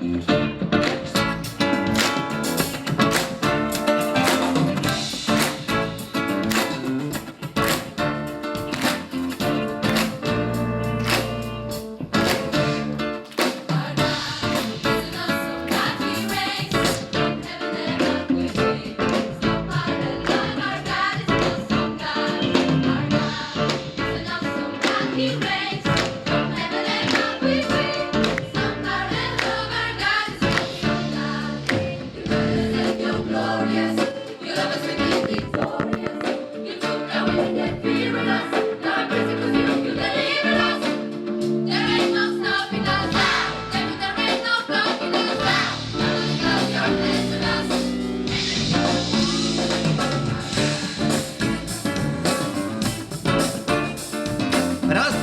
Música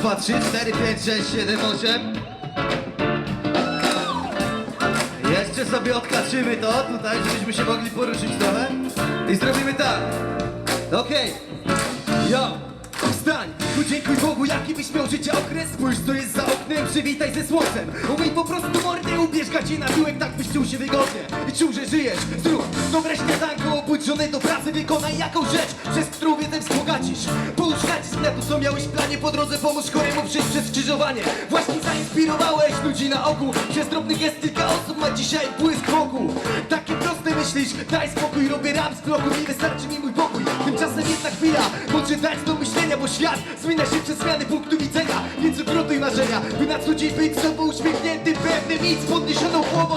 2, 3, 4, 5, 6, 7, 8 Jeszcze sobie odkaczymy to tutaj, żebyśmy się mogli poruszyć trochę. I zrobimy tak. Okej. Okay. Yo, wstań podziękuj Bogu, jaki byś miał życie. Okres Spójrz, co jest za oknem, przywitaj ze słońcem Umyj po prostu mordę, ubierz gacie na tyłek, tak byś czuł się wygodnie. I czuł, że żyjesz, zrób dobre śniadanko Obudź żonę do pracy, wykonaj jakąś rzecz Przez którą wiedzę wzbogacisz. Połóż nacisk na co miałeś w planie. Po drodze pomóż choremu przejść przez skrzyżowanie. Właśnie zainspirowałeś ludzi na ogół Przez drobny gest kilka osób ma dzisiaj błysk wokół. Takie proste myślisz, daj spokój Robię rap z bloku, nie wystarczy mi mój pokój. Tymczasem jedna chwila, może dać świat. Zmienia się przez zmiany punktu widzenia Więc odrotuj marzenia, by na co dzień być sobą uśmiechnięty Pewny nic podniesioną głową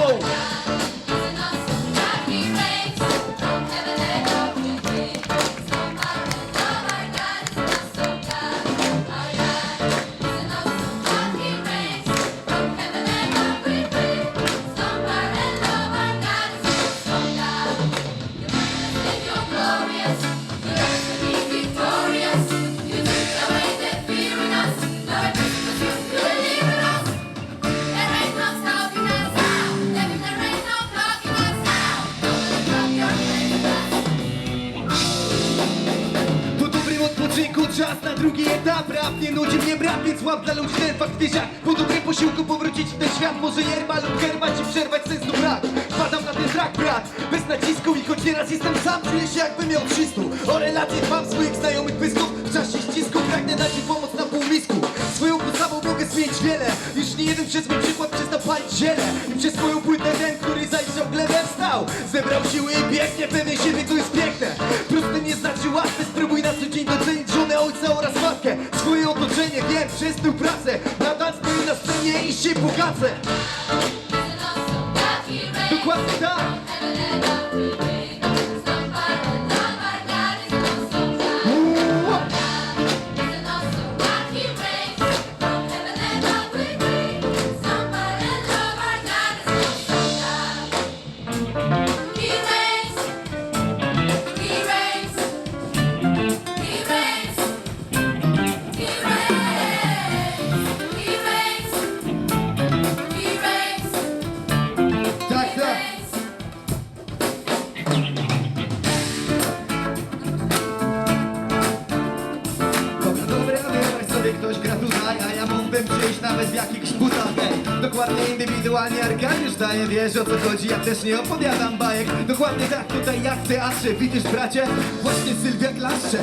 czas na drugi etap. Rap nie nudzi mnie brat, więc łap dla ludzi ten fakt. Wiesz jak Po dobrym posiłku powrócić w ten świat. Może yerba lub herba ci przerwać sensu brak Wpadam na ten track brat, bez nacisku I choć nieraz jestem sam, czuję się jakbym miał 300 O relacje mam swoich znajomych pysków W czasie ścisku pragnę dać im pomoc na półmisku. Swoją podstawą mogę zmienić wiele. Już nie jeden przez mój przykład przestał palić ziele przez tę pracę Nadal stoję na scenie i się bogacę Dokładnie tak nawet w jakichś butach dokładnie indywidualnie Arkadiusz daje Wiesz o co chodzi, ja też nie opowiadam bajek. Dokładnie tak, tutaj jak w teatrze Widzisz bracie, właśnie Sylwia klaszcze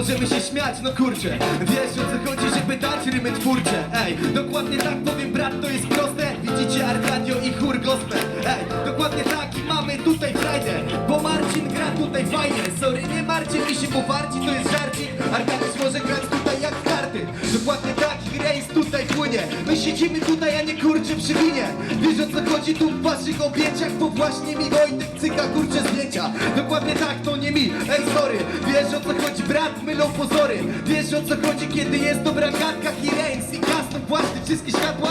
Możemy się śmiać, no kurczę. Wiesz o co chodzi, żeby dać rymy twórcze? Ej, dokładnie tak powiem brat, to jest proste. Widzicie Arkadio i chór gospel. Ej, dokładnie tak i mamy tutaj frajdę Bo Marcin gra tutaj fajnie. Sorry, nie Marcin się powarci, to jest płynie My siedzimy tutaj, a nie kurczę przy winie. Wiesz o co chodzi? Tu w waszych objęciach Bo właśnie mi Wojtek cyka kurczę zdjęcia. Dokładnie tak, to nie mi. Ej, sorry, wiesz o co chodzi? Brat mylą pozory. Wiesz o co chodzi, kiedy jest dobra gadka Hirens i custom płaszczy, wszystkie światła